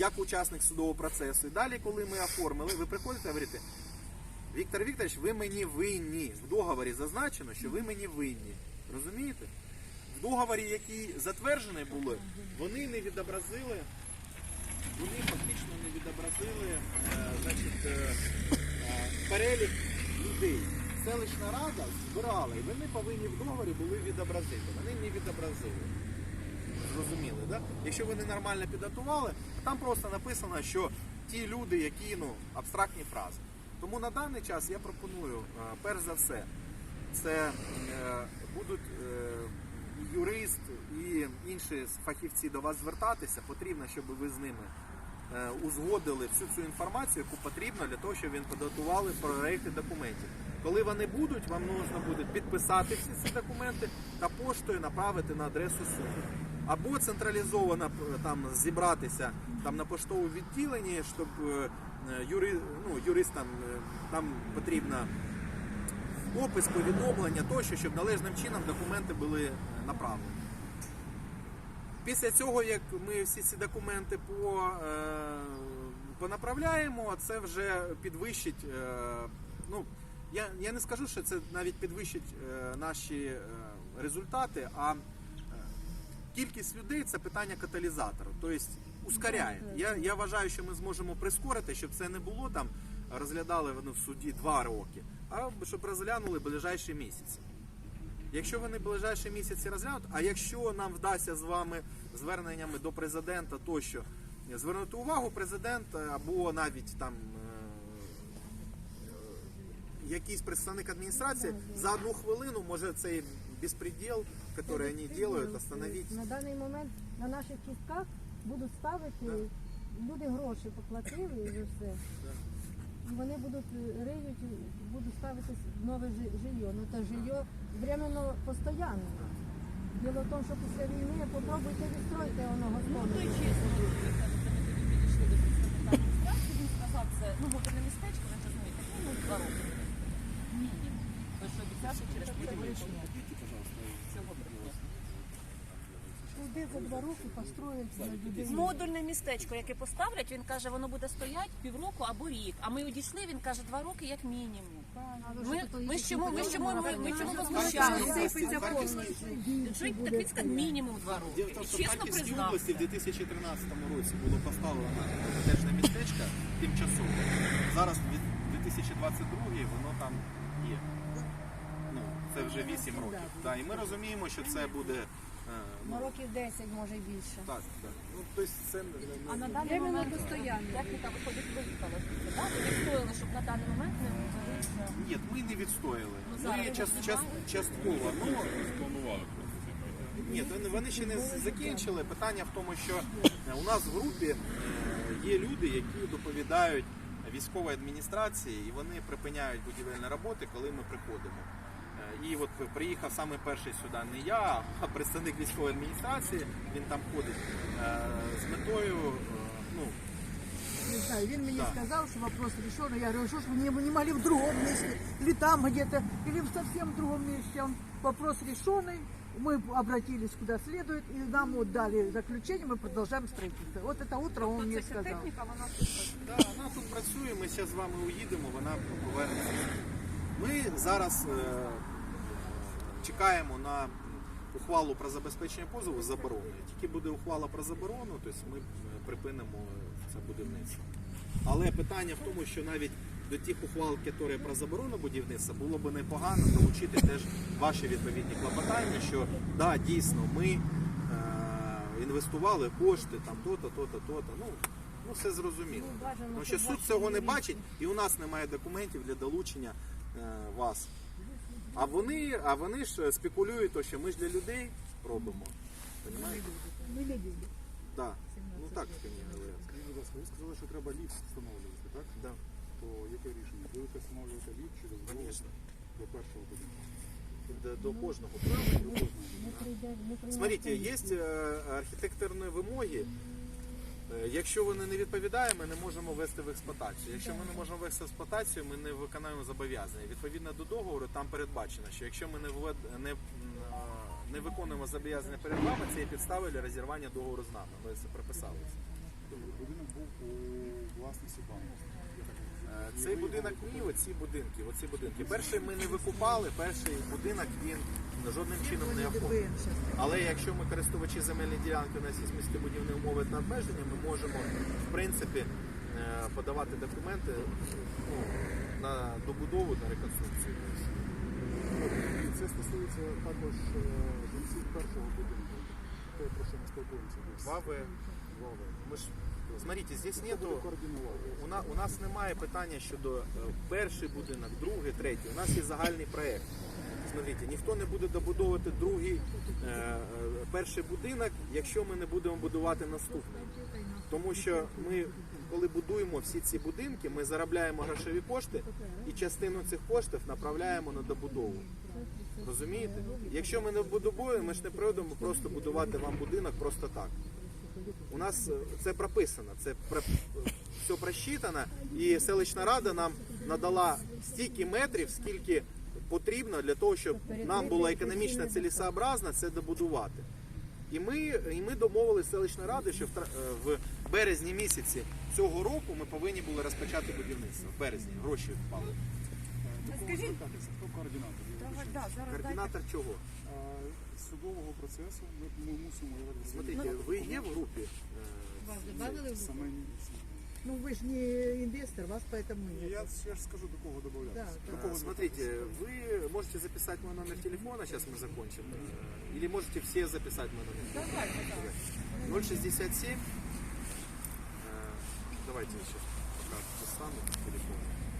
як учасник судового процесу. І далі, коли ми оформили, ви приходите і говорите, Віктор Вікторович, ви мені винні. В договорі зазначено, що ви мені винні. Розумієте? В договорі, який затверджений були, вони не відобразили, вони фактично не відобразили е, значить, е, е, перелік людей. Селищна рада збирала, і вони повинні в договорі були відобразити. Вони не відобразили. Зрозуміли, да? Якщо вони нормально підготували, там просто написано, що ті люди, які ну, абстрактні фрази. Тому на даний час я пропоную, е, перш за все, це е, будуть е, юрист і інші фахівці до вас звертатися. Потрібно, щоб ви з ними узгодили всю цю інформацію, яку потрібно для того, щоб він підготували проекти документів. Коли вони будуть, вам потрібно буде підписати всі ці документи та поштою направити на адресу суду. Або централізовано там зібратися там на поштовому відділенні, щоб е, юри, ну, юристам е, там потрібно опис, повідомлення тощо, щоб належним чином документи були е, направлені. Після цього, як ми всі ці документи по, е, понаправляємо, це вже підвищить. Е, ну, я, я не скажу, що це навіть підвищить е, наші е, результати, а е, кількість людей це питання каталізатору. Тобто ускоряє. Я, я вважаю, що ми зможемо прискорити, щоб це не було там, розглядали вони в суді два роки, а щоб розглянули ближайші місяці. Якщо вони ближайші місяці розглянуть, а якщо нам вдасться з вами зверненнями до президента тощо звернути увагу, президент е, або навіть там е, е, якийсь представник адміністрації за одну хвилину може цей безпреділ, який вони роблять, остановити. На даний момент на наших кістках будуть ставити, люди гроші поплатили і вже все. І вони будуть е, риють, будуть ставити нове жи- жилье. Ну це жилье временно постійно. Діло в тому, що після війни попробуйте відстроїти воно Ну, готове. той чесно, ми підійшли до представника адміністрації, він сказав, це ну, модерне містечко, ви ж розумієте, ну, два роки. Що обіцяв, що через півроку цього року. Туди за два роки построять для людей. Модульне містечко, яке поставлять, він каже, воно буде стояти півроку або рік. А ми одійшли, він каже, два роки як мінімум. Ми, ми ж чому, ми ж чому, ми, ми чому возмущалися? Так він сказав, мінімум два роки. Діло в тому, І що в чесно Харківській признав. області в 2013 році було поставлено котежне містечко тимчасово. Зараз в 2022 воно там є. Ну, це вже 8 років. Да, і ми розуміємо, що це буде. Ну, років 10, може і більше. так, так. Ну, тобто це не- А не- на даний Временно момент постоянно. техніка виходить виїхала. звідси, да? Ви відстояли, щоб на даний момент не ввалися. Ні, ми не відстояли. Ну, Ми час, ви час, частково. Ну, Ні, вони- вони ще не закінчили. Питання в тому, що е, у нас в групі е, є люди, які доповідають військовій адміністрації, і вони припиняють будівельні роботи, коли ми приходимо. Е, І от приїхав саме перший сюди не я, а представник військової адміністрації. Він там ходить е, з метою. е, Ну, Не знаю, він мені Да. сказал, что вопрос решен. Я говорю, что ж вы не, не могли в другом месте, или там где-то, или в совсем другом месте. Он, вопрос решенный, мы обратились куда следует, и нам вот дали заключение, мы продолжаем строительство. Вот это утро он мне Це сказал. техніка, вона тут. Да, вона тут працює, ми зараз з вами уїдемо, вона повернеться. Ми зараз е, чекаємо на ухвалу про забезпечення позову з забороною. Тільки буде ухвала про заборону, тобто ми е, припинимо це будівництво. Але питання в тому, що навіть до тих ухвал, які про заборону будівництва, було б непогано долучити теж ваші відповідні клопотання, що да, дійсно ми е, інвестували кошти, там то-то, то-то, то-то. Ну, ну все зрозуміло. Ну, Тому що суд цього не бачить, і у нас немає документів для долучення е, вас. А вони, а вони ж спекулюють, то, що ми ж для людей робимо. Понимаєте? Мы люди. Да. Ну так мені говорять. Скажіть, будь ласка, ви сказали, що треба ліфт встановлювати, так? Да. То яке рішення? Будете встановлювати ліфт чи дозволити Звісно. до першого будинку? До, до кожного. Ми ми приймемо Смотрите, комісію. є е, архітектурні вимоги. Е, Якщо вони не відповідають, ми не можемо ввести в експлуатацію. Якщо ми не можемо ввести в експлуатацію, ми не виконуємо зобов'язання. Відповідно до договору, там передбачено, що якщо ми не введ... не, не виконуємо зобов'язання перед вами, це є підстави для розірвання договору з нами. Ми це прописали. Будинок у власності банку. Е, Цей будинок ні, оці будинки, оці будинки. Перший ми не викупали, перший будинок він жодним чином не оформлений. Але якщо ми користувачі земельної ділянки, у нас є містобудівні умови та обмеження, ми можемо в принципі е, подавати документи ну, на добудову, на реконструкцію. Це стосується також е, жильців першого будинку. Те, про що ми спілкуємося. Ваве, ми ж смотрите, здесь нету. У нас, у нас немає питання щодо е, перший будинок, другий, третій. У нас є загальний проєкт. Смотрите, ніхто не буде добудовувати другий, е, е, перший будинок, якщо ми не будемо будувати наступний. Тому що ми, коли будуємо всі ці будинки, ми заробляємо грошові кошти і частину цих коштів направляємо на добудову. Розумієте? Якщо ми не будуємо, ми ж не прийдемо просто будувати вам будинок просто так. У нас е, це прописано, це про- все просчитано, і селищна рада нам надала стільки метрів, скільки потрібно для того, щоб нам було економічно цілесообразно це добудувати. І ми, і ми домовилися з селищною радою, що в, е, в березні місяці цього року ми повинні були розпочати будівництво. В березні гроші впали. До кого? Хто координатор? Чого? Судового процесу ми, ми мусимо Смотрите, ви є в групі? Е, саме Ну вы же не инвестор, вас поэтому Ні, нет. я, я ж скажу до кого додатися. Да, До Э, кого Смотрите, вы можете записать мой номер телефона, сейчас мы закончим. Э, Или можете все записать мой номер телефона. 067. Э, Давайте я сейчас пока достану телефон.